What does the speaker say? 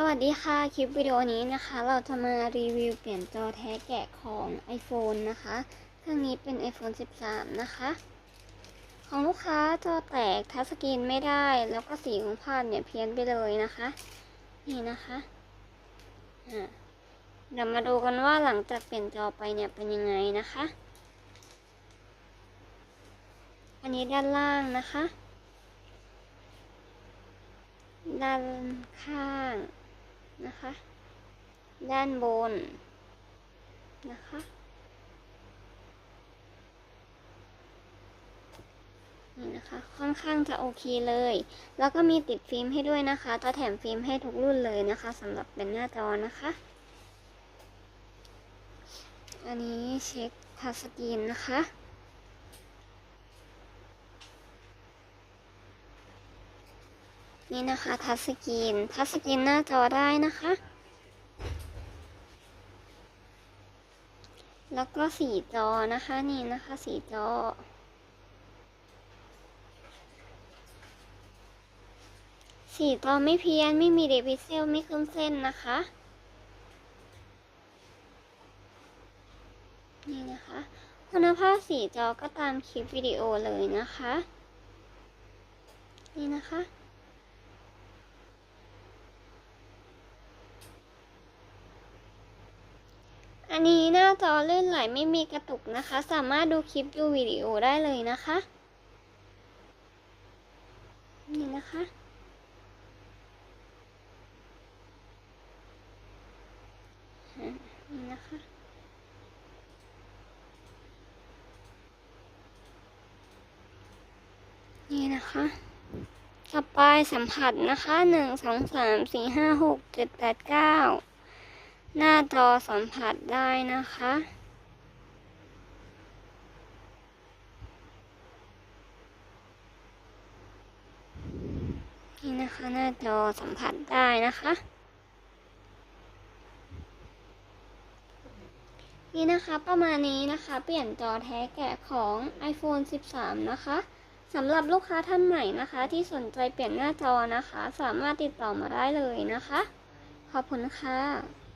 สวัสดีค่ะ คลิปวิดีโอนี้นะคะ เราจะมารีวิวเปลี่ยนจอแท้แกะของ iPhone นะคะ เครื่องนี้เป็น iPhone 13 นะคะ ของลูกค้าจอแตกทัชสกรีนไม่ได้ แล้วก็สีของภาพเนี่ยเพี้ยนไปเลยนะคะ นี่นะคะอะเดี๋ยวมาดูกันว่าหลังจากเปลี่ยนจอไปเนี่ยเป็นยังไงนะคะ อันนี้ด้านล่างนะคะ ด้านข้าง นะคะ ด้านบนนะคะ นี่นะคะ ค่อนข้างจะโอเคเลย แล้วก็มีติดฟิล์มให้ด้วยนะคะ จะแถมฟิล์มให้ทุกรุ่นเลยนะคะสำหรับเป็นหน้าจอนะคะ อันนี้เช็คทัชสกรีนนะคะ นี่นะคะทัชสกรีนทัชสกรีนหน้าจอได้นะคะ แล้วก็สีจอนะคะนี่นะคะสีจอสีจอไม่เพี้ยนไม่มีเดพิเซลไม่ขึ้นเส้นนะคะ นี่นะคะ คุณภาพสีจอก็ตามคลิปวิดีโอเลยนะคะ นี่นะคะ นนี้หน้าจอเลื่อนไหลไม่มีกระตุกนะคะ สามารถดูคลิปดูวิดีโอได้เลยนะคะ นี่นะคะอะนี่นะคะนี่นะคะ ต่อไปสัมผัสนะคะหนึ่งสองสามสี่ห้าหกเจ็ดแปดเก้า หน้าจอสัมผัสได้นะคะ นี่นะคะหน้าจอสัมผัสได้นะคะ นี่นะคะประมาณนี้นะคะ เปลี่ยนจอแท้แกะของ iPhone 13 นะคะสำหรับลูกค้าท่านใหม่นะคะ ที่สนใจเปลี่ยนหน้าจอนะคะ สามารถติดต่อมาได้เลยนะคะ ขอบคุณค่ะ